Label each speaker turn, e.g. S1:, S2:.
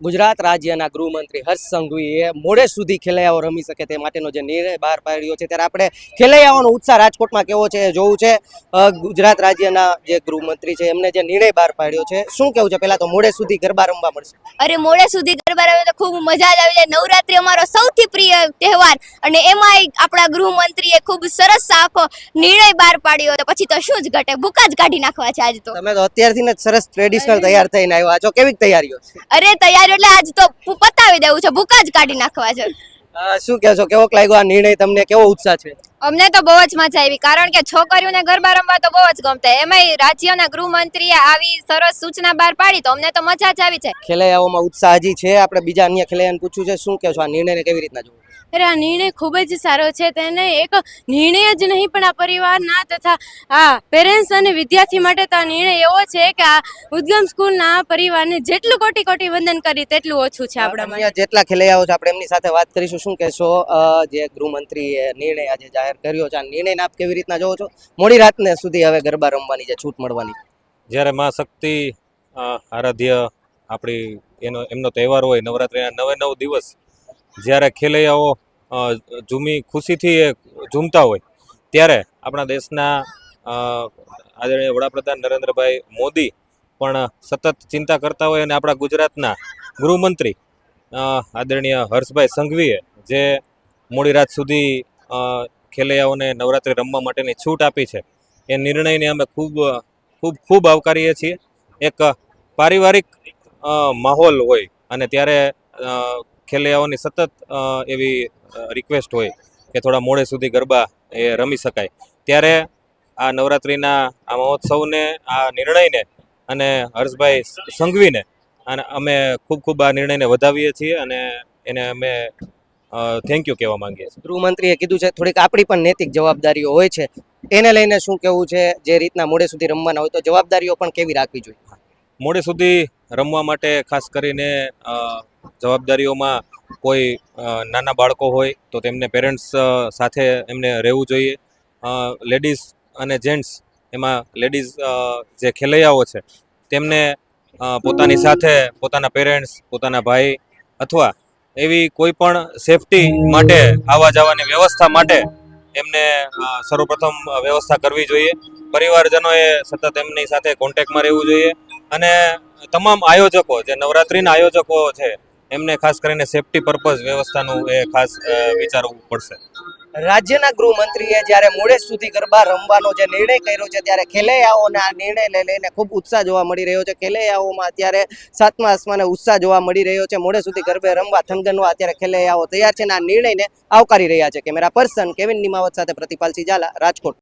S1: ગુજરાત રાજ્યના ગૃહમંત્રી હર્ષ સંઘવીએ મોડે સુધી ખેલૈયાઓ રમી શકે તે માટેનો જે નિર્ણય બહાર પાડ્યો છે ત્યારે આપણે ખેલૈયાઓનો ઉત્સાહ રાજકોટમાં કેવો છે જોવું છે. ગુજરાત રાજ્યના જે ગૃહમંત્રી છે એમને જે નિર્ણય બહાર પાડ્યો છે શું કેવું છે? પહેલા તો મોડે સુધી ગરબા રમવા મળશે.
S2: અરે મોડે સુધી ગરબા રમે તો ખૂબ મજા જ આવી જાય. નવરાત્રી અમારો સૌથી પ્રિય તહેવાર અને એમાંય આપણા ગૃહમંત્રીએ ખૂબ સરસ આખો નિર્ણય બહાર પાડ્યો તો પછી તો શું જ ઘટે? ભૂકા જ કાઢી નાખવા છે આજ તો.
S1: તમે તો અત્યારથી જ સરસ ટ્રેડિશનલ તૈયાર થઈને આવ્યા છો. કેવી તૈયારીઓ
S2: અરે તૈયાર એટલે આજ તો પતાવી દેવું છે. ભૂકા જ કાઢી નાખવા છે.
S1: શું કહેશો કેવો લાગ્યો આ નિર્ણય? તમને કેવો ઉત્સાહ છે?
S2: અમને તો બહુ જ મજા આવી. કારણ કે છોકરીઓને ગરબા રમવા તો બહુ જ ગમતા. એમાંય રાજ્યના ગૃહમંત્રીએ આવી સરસ સૂચના બહાર પાડી તો અમને તો મજા જ આવી છે.
S1: ખેલૈયાઓમાં ઉત્સાહ હજી છે. આપણે બીજા અન્ય ખેલૈયાને પૂછ્યું છે. શું કહેશો આ નિર્ણયને કેવી રીતના જોવો
S3: અરે આ નિર્ણય ખૂબ જ સારો છે. તેને એક નિર્ણય જ નહીં પણ આ પરિવારના તથા આ પેરેન્ટ્સ અને વિદ્યાર્થી માટે તો આ નિર્ણય એવો છે કે આ ઉદ્ગમ સ્કૂલના પરિવારને જેટલું કોટી કોટી વંદન કરી તેટલું ઓછું છે આપણા માટે.
S1: જેટલા ખેલૈયાઓ છે આપણે એમની સાથે વાત કરીશું. શું કહેશો? જે ગૃહમંત્રીએ નિર્ણય આજે જાહેર કર્યો છે આ નિર્ણયને આપ કેવી રીતના જોવો છો? મોડી રાતને સુધી હવે ગરબા રમવાની છે છૂટ મળવાની.
S4: જ્યારે માં શક્તિ આરાધ્ય આપણી એનો એમનો તહેવાર હોય નવરાત્રિના નવે નવ દિવસ જ્યારે ખેલૈયાઓ ઝૂમી ખુશીથી એ ઝૂમતા હોય, ત્યારે આપણા દેશના આદરણીય વડાપ્રધાન નરેન્દ્રભાઈ મોદી પણ સતત ચિંતા કરતા હોય અને આપણા ગુજરાતના ગૃહમંત્રી આદરણીય હર્ષભાઈ સંઘવીએ જે મોડી રાત સુધી ખેલૈયાઓને નવરાત્રિ રમવા માટેની છૂટ આપી છે, એ નિર્ણયને અમે ખૂબ ખૂબ ખૂબ આવકારીએ છીએ. એક પારિવારિક માહોલ હોય અને ત્યારે ખેલૈયાઓની સતત એવી રિક્વેસ્ટ હોય કે થોડા મોડે સુધી ગરબા એ રમી શકાય. ત્યારે આ નવરાત્રિના આ મહોત્સવને આ નિર્ણયને અને હર્ષભાઈ સંઘવીને અને અમે ખૂબ ખૂબ આ નિર્ણયને વધાવીએ છીએ અને એને અમે થેન્ક યુ કહેવા માંગીએ છીએ.
S1: ગૃહમંત્રીએ કીધું છે થોડીક આપણી પણ નૈતિક જવાબદારીઓ હોય છે. એને લઈને શું કેવું છે જે રીતના મોડે સુધી રમવાના હોય તો જવાબદારીઓ પણ કેવી રાખવી જોઈએ?
S4: મોડે સુધી રમવા માટે ખાસ કરીને જવાબદારીઓમાં કોઈ નાના બાળકો હોય તો તેમને પેરેન્ટ્સ સાથે એમને રહેવું જોઈએ. લેડીઝ અને જેન્ટ્સ એમાં લેડીઝ જે ખેલૈયાઓ છે તેમને પોતાની સાથે પોતાના પેરેન્ટ્સ પોતાના ભાઈ અથવા એવી કોઈ પણ સેફટી માટે આવવા જવાની વ્યવસ્થા માટે એમને સર્વપ્રથમ વ્યવસ્થા કરવી જોઈએ. પરિવારજનોએ સતત એમની સાથે કોન્ટેક્ટમાં રહેવું જોઈએ. અને તમામ આયોજકો જે નવરાત્રિના આયોજકો છે એમને ખાસ કરીને સેફટી પર્પઝ વ્યવસ્થાનું એ ખાસ વિચારવું પડશે.
S1: રાજ્યના ગૃહમંત્રીએ જ્યારે મોડે સુધી ગરબા રમવાનો જે નિર્ણય કર્યો છે, ત્યારે ખેલૈયાઓને આ નિર્ણયને લઈને ખૂબ ઉત્સાહ જોવા મળી રહ્યો છે. ખેલૈયાઓમાં અત્યારે સાતમા આસમાને ઉત્સાહ જોવા મળી રહ્યો છે. મોડે સુધી ગરબે રમવા થંગનવા અત્યારે ખેલૈયાઓ તૈયાર છે અને આ નિર્ણયને આવકારી રહ્યા છે. કેમેરા પર્સન કેવિન નિમાવત સાથે પ્રતિપાલ ઝાલા, રાજકોટ.